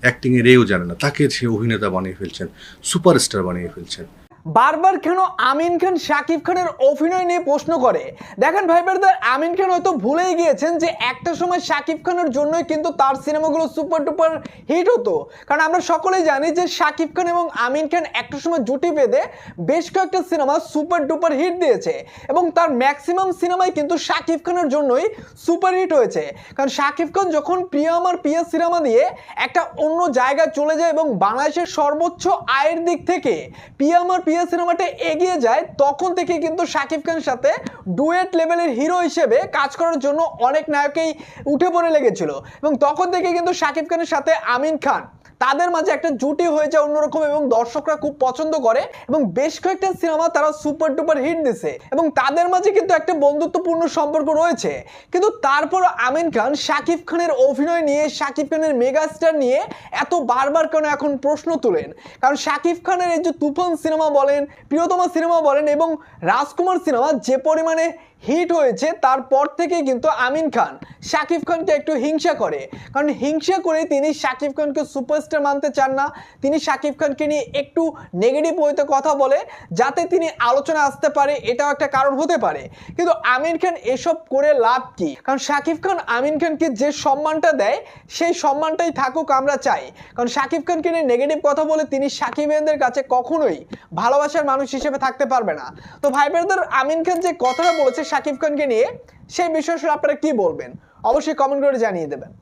অ্যাক্টিংয়ের এও জানে না। তাকে সে অভিনেতা বানিয়ে ফেলছেন সুপারস্টার বানিয়ে ফেলছেন। বারবার কেন আমিন খান, শাকিব খানের অভিনয় নিয়ে প্রশ্ন করে? দেখেন ভাই ব্রাদার, আমিন খান হয়তো ভুলেই গিয়েছেন যে একটা সময় শাকিব খানের জন্যই কিন্তু তার সিনেমাগুলো সুপার ডুপার হিট হতো। কারণ আমরা সকলেই জানি যে শাকিব খান এবং আমিন খান একটা সময় জুটি বেঁধে বেশ কয়েকটা সিনেমা সুপার ডুপার হিট দিয়েছে এবং তার ম্যাক্সিমাম সিনেমাই কিন্তু শাকিব খানের জন্যই সুপার হিট হয়েছে। কারণ শাকিব খান যখন প্রিয় আমার প্রিয় সিনেমা দিয়ে একটা অন্য জায়গায় চলে যায় এবং বাংলাদেশের সর্বোচ্চ আয়ের দিক থেকে প্রিয় আমার প্রিয় সিনেমাটা এগিয়ে যায়, তখন থেকে কিন্তু শাকিব খানের সাথে ডুয়েট লেভেলের হিরো হিসেবে কাজ করার জন্য অনেক নায়কেই উঠে পড়ে লেগেছিল। এবং তখন থেকে কিন্তু শাকিব খানের সাথে আমিন খান তাদের মাঝে একটা জুটি হয়ে যায় অন্যরকম এবং দর্শকরা খুব পছন্দ করে এবং বেশ কয়েকটা সিনেমা তারা সুপার ডুপার হিট দিছে এবং তাদের মাঝে কিন্তু একটা বন্ধুত্বপূর্ণ সম্পর্ক রয়েছে। কিন্তু তারপর আমিন খান, শাকিব খানের অভিনয় নিয়ে, শাকিব খানের মেগাস্টার নিয়ে এত বারবার কেন এখন প্রশ্ন তোলেন? কারণ শাকিব খানের এই যে তুফান সিনেমা বলেন, প্রিয়তমা সিনেমা বলেন এবং রাজকুমার সিনেমা যে পরিমাণে হিট হয়েছে তারপর থেকে কিন্তু আমিন খান শাকিব খানকে একটু হিংসা করে। কারণ হিংসা করে তিনি শাকিব খানকে সুপারস্টার মানতে চান না, তিনি শাকিব খানকে নিয়ে একটু নেগেটিভ ওয়েতে কথা বলে, যাতে তিনি আলোচনা আসতে পারে, এটাও একটা কারণ হতে পারে। কিন্তু আমিন খান এসব করে লাভ কি? কারণ শাকিব খান আমিন খানকে যে সম্মানটা দেয়, সেই সম্মানটাই থাকুক আমরা চাই। কারণ শাকিব খানকে নিয়ে নেগেটিভ কথা বলে তিনি শাকিবেনদের কাছে কখনোই ভালোবাসার মানুষ হিসেবে থাকতে পারবে না। তো ভাই ব্রাদার আমিন খান যে কথাটা বলেছে শাকিব খানকে নিয়ে, সেই বিষয়ে আপনারা কি বলবেন? অবশ্যই কমেন্ট করে জানিয়ে দেবেন।